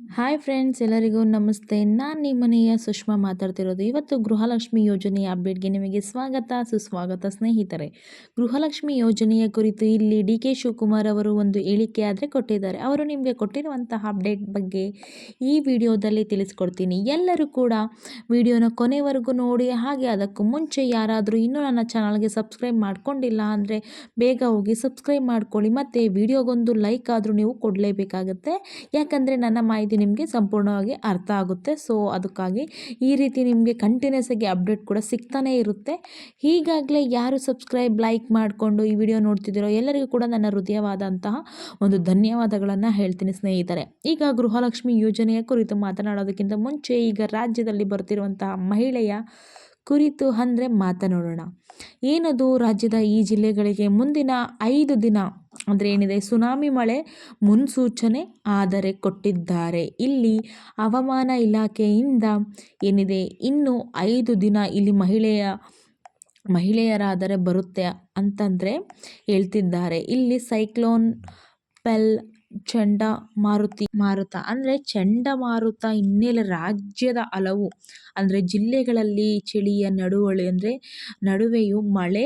Hi friends ಎಲ್ಲರಿಗೂ ನಮಸ್ತೆ. ನಾನು ನಿಮ್ಮ ಮನೆಯ ಸುಷ್ಮಾ ಮಾತಾಡ್ತಿರೋದು. ಇವತ್ತು ಗೃಹಲಕ್ಷ್ಮಿ ಯೋಜನೆಯ ಅಪ್ಡೇಟ್ಗೆ ನಿಮಗೆ ಸ್ವಾಗತ, ಸುಸ್ವಾಗತ ಸ್ನೇಹಿತರೆ. ಗೃಹಲಕ್ಷ್ಮಿ ಯೋಜನೆಯ ಕುರಿತು ಇಲ್ಲಿ ಡಿ ಕೆ ಶಿವಕುಮಾರ್ ಅವರು ಒಂದು ಹೇಳಿಕೆ ಆದರೆ ಕೊಟ್ಟಿದ್ದಾರೆ. ಅವರು ನಿಮಗೆ ಕೊಟ್ಟಿರುವಂತಹ ಅಪ್ಡೇಟ್ ಬಗ್ಗೆ ಈ ವಿಡಿಯೋದಲ್ಲಿ ತಿಳಿಸ್ಕೊಡ್ತೀನಿ. ಎಲ್ಲರೂ ಕೂಡ ವಿಡಿಯೋನ ಕೊನೆವರೆಗೂ ನೋಡಿ, ಹಾಗೆ ಅದಕ್ಕೂ ಮುಂಚೆ ಯಾರಾದರೂ ಇನ್ನೂ ನನ್ನ ಚಾನಲ್ಗೆ ಸಬ್ಸ್ಕ್ರೈಬ್ ಮಾಡ್ಕೊಂಡಿಲ್ಲ ಅಂದರೆ ಬೇಗ ಹೋಗಿ ಸಬ್ಸ್ಕ್ರೈಬ್ ಮಾಡ್ಕೊಳ್ಳಿ. ಮತ್ತು ವಿಡಿಯೋಗೊಂದು ಲೈಕ್ ಆದರೂ ನೀವು ಕೊಡಲೇಬೇಕಾಗುತ್ತೆ. ಯಾಕಂದರೆ ನನ್ನ ಮಾಹಿತಿ ನಿಮಗೆ ಸಂಪೂರ್ಣವಾಗಿ ಅರ್ಥ ಆಗುತ್ತೆ. ಸೊ ಅದಕ್ಕಾಗಿ ಈ ರೀತಿ ನಿಮಗೆ ಕಂಟಿನ್ಯೂಸ್ ಆಗಿ ಅಪ್ಡೇಟ್ ಕೂಡ ಸಿಗ್ತಾನೇ ಇರುತ್ತೆ. ಹೀಗಾಗಲೇ ಯಾರು ಸಬ್ಸ್ಕ್ರೈಬ್ ಲೈಕ್ ಮಾಡಿಕೊಂಡು ಈ ವಿಡಿಯೋ ನೋಡ್ತಿದ್ದೀರೋ ಎಲ್ಲರಿಗೂ ಕೂಡ ನನ್ನ ಹೃದಯವಾದಂತಹ ಒಂದು ಧನ್ಯವಾದಗಳನ್ನು ಹೇಳ್ತೀನಿ ಸ್ನೇಹಿತರೆ. ಈಗ ಗೃಹಲಕ್ಷ್ಮಿ ಯೋಜನೆಯ ಕುರಿತು ಮಾತನಾಡೋದಕ್ಕಿಂತ ಮುಂಚೆ ಈಗ ರಾಜ್ಯದಲ್ಲಿ ಬರ್ತಿರುವಂತಹ ಮಹಿಳೆಯ ಕುರಿತು ಅಂದರೆ ಮಾತನಾಡೋಣ. ಏನದು ರಾಜ್ಯದ ಈ ಜಿಲ್ಲೆಗಳಿಗೆ ಮುಂದಿನ ಐದು ದಿನ? ಅಂದರೆ ಏನಿದೆ? ಸುನಾಮಿ ಮಳೆ ಮುನ್ಸೂಚನೆ ಆದರೆ ಕೊಟ್ಟಿದ್ದಾರೆ. ಇಲ್ಲಿ ಹವಾಮಾನ ಇಲಾಖೆಯಿಂದ ಏನಿದೆ? ಇನ್ನು ಐದು ದಿನ ಇಲ್ಲಿ ಮಹಿಳೆಯ, ಮಹಿಳೆಯರಾದರೆ ಬರುತ್ತೆ ಅಂತಂದರೆ ಹೇಳ್ತಿದ್ದಾರೆ. ಇಲ್ಲಿ ಸೈಕ್ಲೋನ್ ಪೆಲ್ ಚಂಡ ಮಾರುತಿ, ಮಾರುತ. ಅಂದರೆ ಚಂಡಮಾರುತ ಹಿನ್ನೆಲೆ ರಾಜ್ಯದ ಹಲವು ಅಂದರೆ ಜಿಲ್ಲೆಗಳಲ್ಲಿ ಚಳಿಯ ನಡುವಳಿ ಅಂದರೆ ನಡುವೆಯೂ ಮಳೆ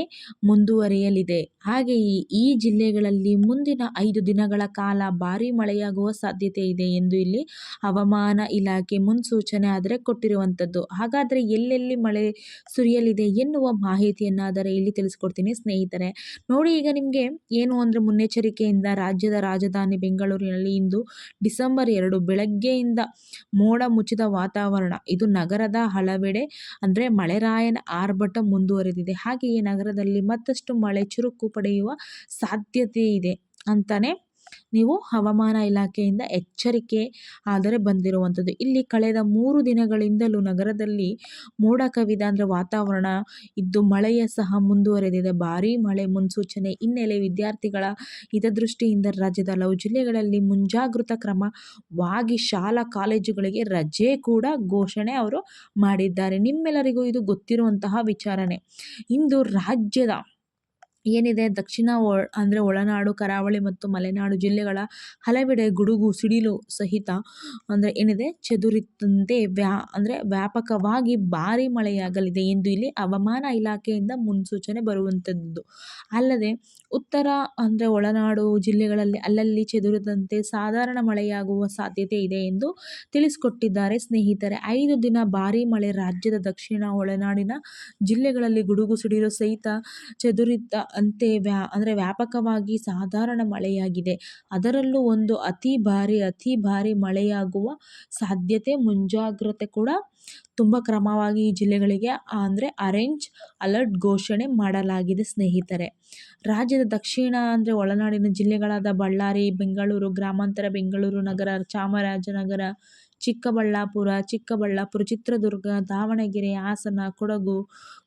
ಮುಂದುವರಿಯಲಿದೆ. ಹಾಗೆಯೇ ಈ ಜಿಲ್ಲೆಗಳಲ್ಲಿ ಮುಂದಿನ ಐದು ದಿನಗಳ ಕಾಲ ಭಾರೀ ಮಳೆಯಾಗುವ ಸಾಧ್ಯತೆ ಇದೆ ಎಂದು ಇಲ್ಲಿ ಹವಾಮಾನ ಇಲಾಖೆ ಮುನ್ಸೂಚನೆ ಆದರೆ ಕೊಟ್ಟಿರುವಂಥದ್ದು ಹಾಗಾದರೆ ಎಲ್ಲೆಲ್ಲಿ ಮಳೆ ಸುರಿಯಲಿದೆ ಎನ್ನುವ ಮಾಹಿತಿಯನ್ನಾದರೆ ಇಲ್ಲಿ ತಿಳಿಸ್ಕೊಡ್ತೀನಿ ಸ್ನೇಹಿತರೆ. ನೋಡಿ ಈಗ ನಿಮಗೆ ಏನು ಅಂದರೆ ಮುನ್ನೆಚ್ಚರಿಕೆಯಿಂದ ರಾಜ್ಯದ ರಾಜಧಾನಿ ಬೆಂಗಳೂರಿನಲ್ಲಿ ಇಂದು ಡಿಸೆಂಬರ್ ಎರಡು ಬೆಳಗ್ಗೆಯಿಂದ ಮೋಡ ಮುಚ್ಚಿದ ವಾತಾವರಣ. ಇದು ನಗರದ ಹಲವೆಡೆ ಅಂದರೆ ಮಳೆರಾಯನ ಆರ್ಭಟ ಮುಂದುವರೆದಿದೆ. ಹಾಗೆಯೇ ನಗರದಲ್ಲಿ ಮತ್ತಷ್ಟು ಮಳೆ ಚುರುಕು ಪಡೆಯುವ ಸಾಧ್ಯತೆ ಇದೆ ಅಂತಲೇ ನೀವು ಹವಾಮಾನ ಇಲಾಖೆಯಿಂದ ಎಚ್ಚರಿಕೆ ಆದರೆ ಬಂದಿರುವಂಥದ್ದು. ಇಲ್ಲಿ ಕಳೆದ ಮೂರು ದಿನಗಳಿಂದಲೂ ನಗರದಲ್ಲಿ ಮೋಡ ಕವಿದ ಅಂದರೆ ವಾತಾವರಣ ಇದ್ದು ಮಳೆಯ ಸಹ ಮುಂದುವರೆದಿದೆ. ಭಾರೀ ಮಳೆ ಮುನ್ಸೂಚನೆ ಹಿನ್ನೆಲೆ ವಿದ್ಯಾರ್ಥಿಗಳ ಹಿತದೃಷ್ಟಿಯಿಂದ ರಾಜ್ಯದ ಹಲವು ಜಿಲ್ಲೆಗಳಲ್ಲಿ ಮುಂಜಾಗೃತ ಕ್ರಮವಾಗಿ ಶಾಲಾ ಕಾಲೇಜುಗಳಿಗೆ ರಜೆ ಕೂಡ ಘೋಷಣೆ ಅವರು ಮಾಡಿದ್ದಾರೆ. ನಿಮ್ಮೆಲ್ಲರಿಗೂ ಇದು ಗೊತ್ತಿರುವಂತಹ ವಿಚಾರಣೆ. ಇಂದು ರಾಜ್ಯದ ಏನಿದೆ? ದಕ್ಷಿಣ ಒ, ಅಂದರೆ ಒಳನಾಡು, ಕರಾವಳಿ ಮತ್ತು ಮಲೆನಾಡು ಜಿಲ್ಲೆಗಳ ಹಲವೆಡೆ ಗುಡುಗು, ಸಿಡಿಲು ಸಹಿತ, ಅಂದರೆ ಏನಿದೆ? ಚದುರಿದಂತೆ ವ್ಯಾ, ಅಂದರೆ ವ್ಯಾಪಕವಾಗಿ ಭಾರಿ ಮಳೆಯಾಗಲಿದೆ ಎಂದು ಇಲ್ಲಿ ಹವಾಮಾನ ಇಲಾಖೆಯಿಂದ ಮುನ್ಸೂಚನೆ ಬರುವಂಥದ್ದು ಅಲ್ಲದೆ, ಉತ್ತರ, ಅಂದರೆ ಒಳನಾಡು ಜಿಲ್ಲೆಗಳಲ್ಲಿ ಅಲ್ಲಲ್ಲಿ ಚದುರಿದಂತೆ ಸಾಧಾರಣ ಮಳೆಯಾಗುವ ಸಾಧ್ಯತೆ ಇದೆ ಎಂದು ತಿಳಿಸಿಕೊಟ್ಟಿದ್ದಾರೆ ಸ್ನೇಹಿತರೆ. ಐದು ದಿನ ಭಾರೀ ಮಳೆ ರಾಜ್ಯದ ದಕ್ಷಿಣ ಒಳನಾಡಿನ ಜಿಲ್ಲೆಗಳಲ್ಲಿ ಗುಡುಗು, ಸಿಡಿಲು ಸಹಿತ ಚದುರಿದ ಅಂತೆ ವ್ಯಾ, ಅಂದರೆ ವ್ಯಾಪಕವಾಗಿ ಸಾಧಾರಣ ಮಳೆಯಾಗಿದೆ. ಅದರಲ್ಲೂ ಒಂದು ಅತಿ ಭಾರಿ ಅತಿ ಭಾರಿ ಮಳೆಯಾಗುವ ಸಾಧ್ಯತೆ ಮುಂಜಾಗ್ರತೆ ಕೂಡ ತುಂಬ ಕ್ರಮವಾಗಿ ಈ ಜಿಲ್ಲೆಗಳಿಗೆ ಅಂದರೆ ಅರೆಂಜ್ ಅಲರ್ಟ್ ಘೋಷಣೆ ಮಾಡಲಾಗಿದೆ ಸ್ನೇಹಿತರೆ. ರಾಜ್ಯದ ದಕ್ಷಿಣ ಅಂದರೆ ಒಳನಾಡಿನ ಜಿಲ್ಲೆಗಳಾದ ಬಳ್ಳಾರಿ, ಬೆಂಗಳೂರು, ಗ್ರಾಮಾಂತರ ಬೆಂಗಳೂರು ನಗರ, ಚಾಮರಾಜನಗರ ಚಿಕ್ಕಬಳ್ಳಾಪುರ ಚಿಕ್ಕಬಳ್ಳಾಪುರ, ಚಿತ್ರದುರ್ಗ, ದಾವಣಗೆರೆ, ಹಾಸನ, ಕೊಡಗು,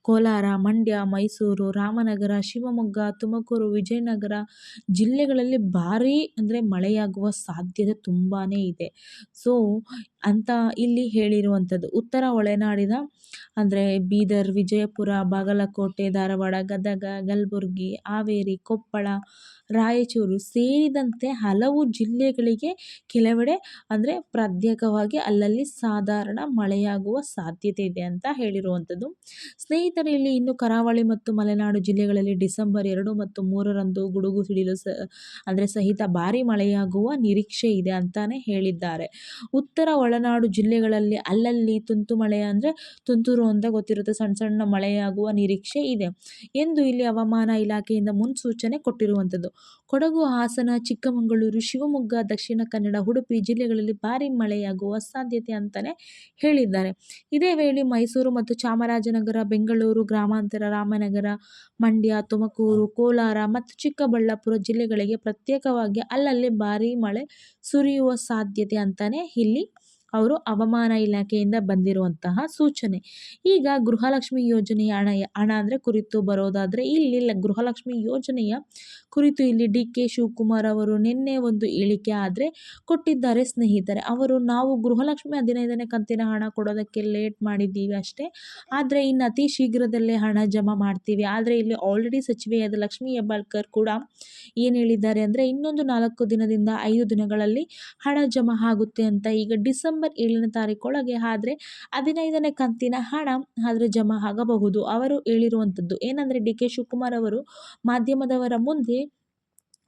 ಕೋಲಾರ, ಮಂಡ್ಯ, ಮೈಸೂರು, ರಾಮನಗರ, ಶಿವಮೊಗ್ಗ, ತುಮಕೂರು, ವಿಜಯನಗರ ಜಿಲ್ಲೆಗಳಲ್ಲಿ ಭಾರೀ ಅಂದರೆ ಮಳೆಯಾಗುವ ಸಾಧ್ಯತೆ ತುಂಬಾ ಇದೆ. ಸೊ ಅಂತ ಇಲ್ಲಿ ಹೇಳಿರುವಂಥದ್ದು. ಉತ್ತರ ಒಳನಾಡಿನ ಅಂದರೆ ಬೀದರ್, ವಿಜಯಪುರ, ಬಾಗಲಕೋಟೆ, ಧಾರವಾಡ, ಗದಗ ಗಲ್ಬುರ್ಗಿ ಹಾವೇರಿ, ಕೊಪ್ಪಳ, ರಾಯಚೂರು ಸೇರಿದಂತೆ ಹಲವು ಜಿಲ್ಲೆಗಳಿಗೆ ಕೆಲವೆಡೆ ಅಂದರೆ ಅಲ್ಲಲ್ಲಿ ಸಾಧಾರಣ ಮಳೆಯಾಗುವ ಸಾಧ್ಯತೆ ಇದೆ ಅಂತ ಹೇಳಿರುವಂಥದ್ದು. ಸ್ನೇಹಿತರೆ ಇಲ್ಲಿ ಇನ್ನು ಕರಾವಳಿ ಮತ್ತು ಮಲೆನಾಡು ಜಿಲ್ಲೆಗಳಲ್ಲಿ ಡಿಸೆಂಬರ್ ಎರಡು ಮತ್ತು ಮೂರರಂದು ಗುಡುಗು ಸಿಡಿಲು ಸ, ಅಂದರೆ ಸಹಿತ ಭಾರಿ ಮಳೆಯಾಗುವ ನಿರೀಕ್ಷೆ ಇದೆ ಅಂತಾನೆ ಹೇಳಿದ್ದಾರೆ. ಉತ್ತರ ಒಳನಾಡು ಜಿಲ್ಲೆಗಳಲ್ಲಿ ಅಲ್ಲಲ್ಲಿ ತುಂತು ಮಳೆ ಅಂದರೆ ತುಂತುರು ಅಂತ ಗೊತ್ತಿರುತ್ತೆ ಸಣ್ಣ ಸಣ್ಣ ಮಳೆಯಾಗುವ ನಿರೀಕ್ಷೆ ಇದೆ ಎಂದು ಇಲ್ಲಿ ಹವಾಮಾನ ಇಲಾಖೆಯಿಂದ ಮುನ್ಸೂಚನೆ ಕೊಟ್ಟಿರುವಂಥದ್ದು. ಕೊಡಗು ಹಾಸನ, ಚಿಕ್ಕಮಗಳೂರು, ಶಿವಮೊಗ್ಗ, ದಕ್ಷಿಣ ಕನ್ನಡ, ಉಡುಪಿ ಜಿಲ್ಲೆಗಳಲ್ಲಿ ಭಾರಿ ಮಳೆಯಾಗುವ ಸಾಧ್ಯತೆ ಅಂತಲೇ ಹೇಳಿದ್ದಾರೆ. ಇದೇ ವೇಳೆ ಮೈಸೂರು ಮತ್ತು ಚಾಮರಾಜನಗರ, ಬೆಂಗಳೂರು, ಗ್ರಾಮಾಂತರ, ರಾಮನಗರ, ಮಂಡ್ಯ, ತುಮಕೂರು, ಕೋಲಾರ ಮತ್ತು ಚಿಕ್ಕಬಳ್ಳಾಪುರ ಜಿಲ್ಲೆಗಳಿಗೆ ಪ್ರತ್ಯೇಕವಾಗಿ ಅಲ್ಲಲ್ಲಿ ಭಾರೀ ಮಳೆ ಸುರಿಯುವ ಸಾಧ್ಯತೆ ಅಂತಲೇ ಇಲ್ಲಿ ಅವರು ಹವಾಮಾನ ಇಲಾಖೆಯಿಂದ ಬಂದಿರುವಂತಹ ಸೂಚನೆ. ಈಗ ಗೃಹಲಕ್ಷ್ಮಿ ಯೋಜನೆಯ ಹಣ ಹಣ ಅಂದರೆ ಕುರಿತು ಬರೋದಾದರೆ ಇಲ್ಲಿ ಗೃಹಲಕ್ಷ್ಮಿ ಯೋಜನೆಯ ಕುರಿತು ಇಲ್ಲಿ ಡಿ ಕೆ ಶಿವಕುಮಾರ್ ಅವರು ನಿನ್ನೆ ಒಂದು ಹೇಳಿಕೆ ಆದರೆ ಕೊಟ್ಟಿದ್ದಾರೆ ಸ್ನೇಹಿತರೆ. ಅವರು ನಾವು ಗೃಹಲಕ್ಷ್ಮಿ ಹದಿನೈದನೇ ಕಂತಿನ ಹಣ ಕೊಡೋದಕ್ಕೆ ಲೇಟ್ ಮಾಡಿದ್ದೀವಿ ಅಷ್ಟೇ. ಆದರೆ ಇನ್ನು ಅತಿ ಶೀಘ್ರದಲ್ಲೇ ಹಣ ಜಮಾ ಮಾಡ್ತೀವಿ. ಆದರೆ ಇಲ್ಲಿ ಆಲ್ರೆಡಿ ಸಚಿವೆಯಾದ ಲಕ್ಷ್ಮೀ ಹೆಬ್ಬಾಳ್ಕರ್ ಕೂಡ ಏನು ಹೇಳಿದ್ದಾರೆ ಅಂದರೆ ಇನ್ನೊಂದು ನಾಲ್ಕು ದಿನದಿಂದ ಐದು ದಿನಗಳಲ್ಲಿ ಹಣ ಜಮಾ ಆಗುತ್ತೆ ಅಂತ. ಈಗ ಡಿಸೆಂಬರ್ ಏಳನೇ ತಾರೀಕೊಳಗೆ ಆದರೆ ಹದಿನೈದನೇ ಕಂತಿನ ಹಣ ಆದರೆ ಜಮಾ ಆಗಬಹುದು. ಅವರು ಹೇಳಿರುವಂಥದ್ದು ಏನಂದರೆ ಡಿ ಕೆ ಶಿವಕುಮಾರ್ ಅವರು ಮಾಧ್ಯಮದವರ ಮುಂದೆ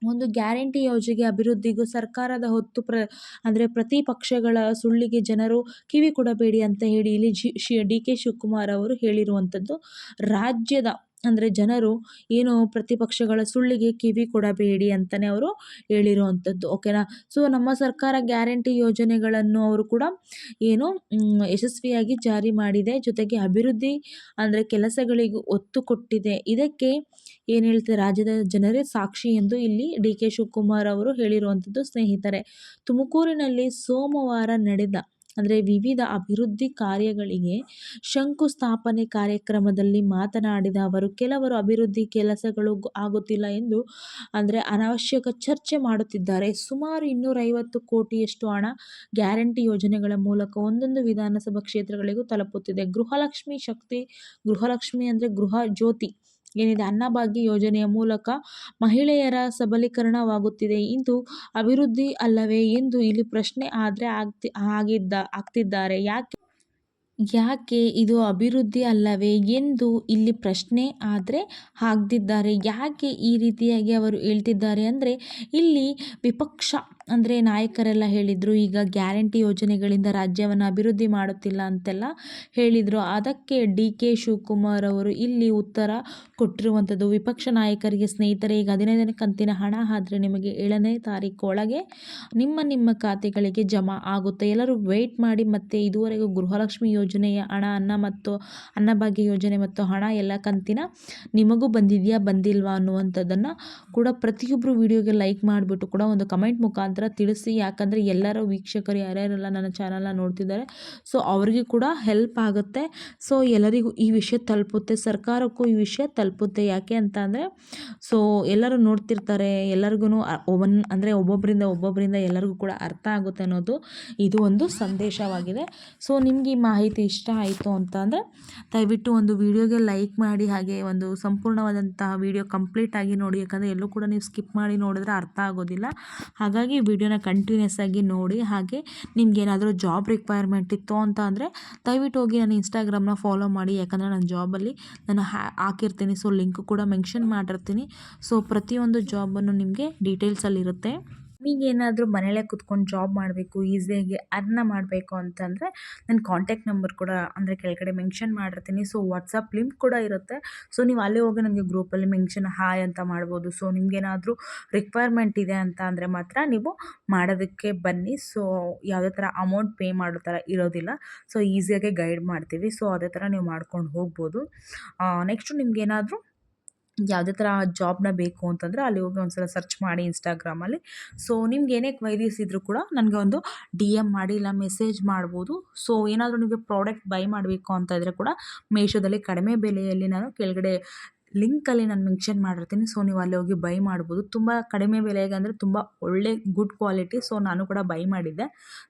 ಒಂದು ಗ್ಯಾರಂಟಿ ಯೋಜನೆಗೆ ಅಭಿವೃದ್ಧಿಗೂ ಸರ್ಕಾರದ ಹೊತ್ತು ಪ್ರ ಅಂದರೆ ಪ್ರತಿಪಕ್ಷಗಳ ಸುಳ್ಳಿಗೆ ಜನರು ಕಿವಿ ಕೊಡಬೇಡಿ ಅಂತ ಹೇಳಿ ಇಲ್ಲಿ ಜಿ ಶಿ ಡಿ ಕೆ ಶಿವಕುಮಾರ್ ಅವರು ಹೇಳಿರುವಂಥದ್ದು ರಾಜ್ಯದ ಅಂದರೆ ಜನರು ಏನು ಪ್ರತಿಪಕ್ಷಗಳ ಸುಳ್ಳಿಗೆ ಕಿವಿ ಕೊಡಬೇಡಿ ಅಂತಲೇ ಅವರು ಹೇಳಿರುವಂಥದ್ದು ಓಕೆನಾ ಸೊ ನಮ್ಮ ಸರ್ಕಾರ ಗ್ಯಾರಂಟಿ ಯೋಜನೆಗಳನ್ನು ಅವರು ಕೂಡ ಏನು ಯಶಸ್ವಿಯಾಗಿ ಜಾರಿ ಮಾಡಿದೆ. ಜೊತೆಗೆ ಅಭಿವೃದ್ಧಿ ಅಂದರೆ ಕೆಲಸಗಳಿಗೂ ಒತ್ತು ಕೊಟ್ಟಿದೆ. ಇದಕ್ಕೆ ಏನು ಹೇಳ್ತಾರೆ, ರಾಜ್ಯದ ಜನರೇ ಸಾಕ್ಷಿ ಎಂದು ಇಲ್ಲಿ ಡಿ ಕೆ ಶಿವಕುಮಾರ್ ಅವರು ಹೇಳಿರುವಂಥದ್ದು ಸ್ನೇಹಿತರೆ. ತುಮಕೂರಿನಲ್ಲಿ ಸೋಮವಾರ ನಡೆದ ಅಂದರೆ ವಿವಿಧ ಅಭಿವೃದ್ಧಿ ಕಾರ್ಯಗಳಿಗೆ ಶಂಕುಸ್ಥಾಪನೆ ಕಾರ್ಯಕ್ರಮದಲ್ಲಿ ಮಾತನಾಡಿದ ಅವರು, ಕೆಲವರು ಅಭಿವೃದ್ಧಿ ಕೆಲಸಗಳು ಆಗುತ್ತಿಲ್ಲ ಎಂದು ಅಂದರೆ ಅನಾವಶ್ಯಕ ಚರ್ಚೆ ಮಾಡುತ್ತಿದ್ದಾರೆ. ಸುಮಾರು ಇನ್ನೂರೈವತ್ತು ಕೋಟಿಯಷ್ಟು ಹಣ ಗ್ಯಾರಂಟಿ ಯೋಜನೆಗಳ ಮೂಲಕ ಒಂದೊಂದು ವಿಧಾನಸಭಾ ಕ್ಷೇತ್ರಗಳಿಗೂ ತಲುಪುತ್ತಿದೆ. ಗೃಹಲಕ್ಷ್ಮಿ ಶಕ್ತಿ, ಗೃಹಲಕ್ಷ್ಮಿ ಅಂದರೆ ಗೃಹ ಜ್ಯೋತಿ ಏನಿದೆ? ಅನ್ನಭಾಗ್ಯ ಯೋಜನೆಯ ಮೂಲಕ ಮಹಿಳೆಯರ ಸಬಲೀಕರಣವಾಗುತ್ತಿದೆ. ಇಂದು ಅಭಿವೃದ್ಧಿ ಅಲ್ಲವೇ ಎಂದು ಇಲ್ಲಿ ಪ್ರಶ್ನೆ ಆದರೆ ಆಗ್ತಿ, ಆಗಿದ್ದ, ಆಗ್ತಿದ್ದಾರೆ. ಯಾಕೆ ಯಾಕೆ ಇದು ಅಭಿವೃದ್ಧಿ ಅಲ್ಲವೇ ಎಂದು ಇಲ್ಲಿ ಪ್ರಶ್ನೆ ಆದರೆ ಆಗ್ದಿದ್ದಾರೆ ಯಾಕೆ ಈ ರೀತಿಯಾಗಿ ಅವರು ಹೇಳ್ತಿದ್ದಾರೆ ಅಂದರೆ ಇಲ್ಲಿ ವಿಪಕ್ಷ ಅಂದರೆ ನಾಯಕರೆಲ್ಲ ಹೇಳಿದರು, ಈಗ ಗ್ಯಾರಂಟಿ ಯೋಜನೆಗಳಿಂದ ರಾಜ್ಯವನ್ನು ಅಭಿವೃದ್ಧಿ ಮಾಡುತ್ತಿಲ್ಲ ಅಂತೆಲ್ಲ ಹೇಳಿದರು. ಅದಕ್ಕೆ ಡಿ ಕೆ ಶಿವಕುಮಾರ್ ಅವರು ಇಲ್ಲಿ ಉತ್ತರ ಕೊಟ್ಟಿರುವಂಥದ್ದು ವಿಪಕ್ಷ ನಾಯಕರಿಗೆ ಸ್ನೇಹಿತರೆ, ಈಗ ಹದಿನೈದನೇ ಕಂತಿನ ಹಣ ಆದರೆ ನಿಮಗೆ ಏಳನೇ ತಾರೀಕು ಒಳಗೆ ನಿಮ್ಮ ನಿಮ್ಮ ಖಾತೆಗಳಿಗೆ ಜಮಾ ಆಗುತ್ತೆ. ಎಲ್ಲರೂ ವೆಯ್ಟ್ ಮಾಡಿ ಮತ್ತೆ ಇದುವರೆಗೂ ಗೃಹಲಕ್ಷ್ಮಿ ಯೋಜನೆಯ ಹಣ, ಅನ್ನ ಮತ್ತು ಅನ್ನಭಾಗ್ಯ ಯೋಜನೆ ಮತ್ತು ಹಣ ಎಲ್ಲ ಕಂತಿನ ನಿಮಗೂ ಬಂದಿದೆಯಾ ಬಂದಿಲ್ವಾ ಅನ್ನುವಂಥದ್ದನ್ನು ಕೂಡ ಪ್ರತಿಯೊಬ್ಬರು ವಿಡಿಯೋಗೆ ಲೈಕ್ ಮಾಡಿಬಿಟ್ಟು ಕೂಡ ಒಂದು ಕಮೆಂಟ್ ಮುಖಾಂತರ ತಿಳಿಸಿ, ಯಾಕಂದರೆ ಎಲ್ಲರೂ ವೀಕ್ಷಕರು ಯಾರ್ಯಾರೆಲ್ಲ ನನ್ನ ಚಾನಲ್ನ ನೋಡ್ತಿದ್ದಾರೆ ಸೊ ಅವ್ರಿಗೆ ಕೂಡ ಹೆಲ್ಪ್ ಆಗುತ್ತೆ. ಸೊ ಎಲ್ಲರಿಗೂ ಈ ವಿಷಯ ತಲುಪುತ್ತೆ, ಸರ್ಕಾರಕ್ಕೂ ಈ ವಿಷಯ ತಲುಪುತ್ತೆ. ಯಾಕೆ ಅಂತ ಅಂದರೆ ಸೊ ಎಲ್ಲರೂ ನೋಡ್ತಿರ್ತಾರೆ ಎಲ್ಲರಿಗೂ ಒನ್, ಅಂದರೆ ಒಬ್ಬೊಬ್ಬರಿಂದ ಒಬ್ಬೊಬ್ಬರಿಂದ ಎಲ್ಲರಿಗೂ ಕೂಡ ಅರ್ಥ ಆಗುತ್ತೆ ಅನ್ನೋದು ಇದು ಒಂದು ಸಂದೇಶವಾಗಿದೆ. ಸೊ ನಿಮಗೆ ಈ ಮಾಹಿತಿ ಇಷ್ಟ ಆಯಿತು ಅಂತ ಅಂದರೆ, ದಯವಿಟ್ಟು ಒಂದು ವಿಡಿಯೋಗೆ ಲೈಕ್ ಮಾಡಿ, ಹಾಗೆ ಒಂದು ಸಂಪೂರ್ಣವಾದಂತಹ ವಿಡಿಯೋ ಕಂಪ್ಲೀಟಾಗಿ ನೋಡಿ, ಯಾಕಂದರೆ ಎಲ್ಲೂ ಕೂಡ ನೀವು ಸ್ಕಿಪ್ ಮಾಡಿ ನೋಡಿದ್ರೆ ಅರ್ಥ ಆಗೋದಿಲ್ಲ. ಹಾಗಾಗಿ ವಿಡಿಯೋನ ಕಂಟಿನ್ಯೂಸ್ ಆಗಿ ನೋಡಿ, ಹಾಗೆ ನಿಮ್ಗೇನಾದರೂ ಜಾಬ್ ರಿಕ್ವೈರ್ಮೆಂಟ್ ಇತ್ತು ಅಂತ ಅಂದರೆ ದಯವಿಟ್ಟು ಹೋಗಿ ನಾನು ಇನ್ಸ್ಟಾಗ್ರಾಮ್ನ ಫಾಲೋ ಮಾಡಿ. ಯಾಕಂದರೆ ನಾನು ಜಾಬಲ್ಲಿ ನಾನು ಹಾಕಿರ್ತೀನಿ. ಸೊ ಲಿಂಕ್ ಕೂಡ ಮೆನ್ಷನ್ ಮಾಡಿರ್ತೀನಿ. ಸೊ ಪ್ರತಿಯೊಂದು ಜಾಬನ್ನು ನಿಮಗೆ ಡೀಟೇಲ್ಸಲ್ಲಿರುತ್ತೆ ನಿಮಗೇನಾದರೂ ಮನೆಯಲ್ಲೇ ಕುತ್ಕೊಂಡು ಜಾಬ್ ಮಾಡಬೇಕು ಈಸಿಯಾಗಿ ಅರ್ನ ಮಾಡಬೇಕು ಅಂತಂದರೆ ನನ್ನ ಕಾಂಟ್ಯಾಕ್ಟ್ ನಂಬರ್ ಕೂಡ ಅಂದರೆ ಕೆಳಗಡೆ ಮೆನ್ಷನ್ ಮಾಡಿರ್ತೀನಿ. ಸೊ ವಾಟ್ಸಪ್ ಲಿಂಕ್ ಕೂಡ ಇರುತ್ತೆ. ಸೊ ನೀವು ಅಲ್ಲೇ ಹೋಗಿ ನನಗೆ ಗ್ರೂಪಲ್ಲಿ ಮೆನ್ಷನ್ ಹಾಯ್ ಅಂತ ಮಾಡ್ಬೋದು. ಸೊ ನಿಮಗೇನಾದರೂ ರಿಕ್ವೈರ್ಮೆಂಟ್ ಇದೆ ಅಂತ ಅಂದರೆ ಮಾತ್ರ ನೀವು ಮಾಡೋದಕ್ಕೆ ಬನ್ನಿ. ಸೊ ಯಾವುದೇ ಥರ ಅಮೌಂಟ್ ಪೇ ಮಾಡೋ ಥರ ಇರೋದಿಲ್ಲ. ಸೊ ಈಸಿಯಾಗಿ ಗೈಡ್ ಮಾಡ್ತೀವಿ. ಸೊ ಅದೇ ಥರ ನೀವು ಮಾಡ್ಕೊಂಡು ಹೋಗ್ಬೋದು. ನೆಕ್ಸ್ಟು ನಿಮಗೇನಾದರೂ ಯಾವುದೇ ಥರ ಜಾಬ್ನ ಬೇಕು ಅಂತಂದರೆ ಅಲ್ಲಿ ಹೋಗಿ ಒಂದ್ಸಲ ಸರ್ಚ್ ಮಾಡಿ ಇನ್ಸ್ಟಾಗ್ರಾಮಲ್ಲಿ ಸೊ ನಿಮ್ಗೆ ಏನೇ ಕ್ವೈರೀಸ್ ಇದ್ದರೂ ಕೂಡ ನನಗೆ ಒಂದು ಡಿ ಎಂ ಮಾಡಿ, ಇಲ್ಲ ಮೆಸೇಜ್ ಮಾಡ್ಬೋದು. ಸೊ ಏನಾದರೂ ನಿಮಗೆ ಪ್ರಾಡಕ್ಟ್ ಬೈ ಮಾಡಬೇಕು ಅಂತ ಇದ್ದರೆ ಕೂಡ ಮೀಶೋದಲ್ಲಿ ಕಡಿಮೆ ಬೆಲೆಯಲ್ಲಿ ನಾನು ಕೆಳಗಡೆ ಲಿಂಕಲ್ಲಿ ನಾನು ಮೆನ್ಷನ್ ಮಾಡಿರ್ತೀನಿ. ಸೊ ನೀವು ಅಲ್ಲಿ ಹೋಗಿ ಬೈ ಮಾಡ್ಬೋದು. ತುಂಬ ಕಡಿಮೆ ಬೆಲೆಗೆ ಅಂದರೆ ತುಂಬ ಒಳ್ಳೆ ಗುಡ್ ಕ್ವಾಲಿಟಿ ಸೊ ನಾನು ಕೂಡ ಬೈ ಮಾಡಿದ್ದೆ.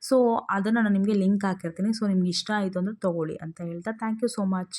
ಸೊ ಅದನ್ನು ನಾನು ನಿಮಗೆ ಲಿಂಕ್ ಹಾಕಿರ್ತೀನಿ. ಸೊ ನಿಮ್ಗೆ ಇಷ್ಟ ಆಯಿತು ಅಂದರೆ ತೊಗೊಳ್ಳಿ ಅಂತ ಹೇಳ್ತಾ ಥ್ಯಾಂಕ್ ಯು ಸೋ ಮಚ್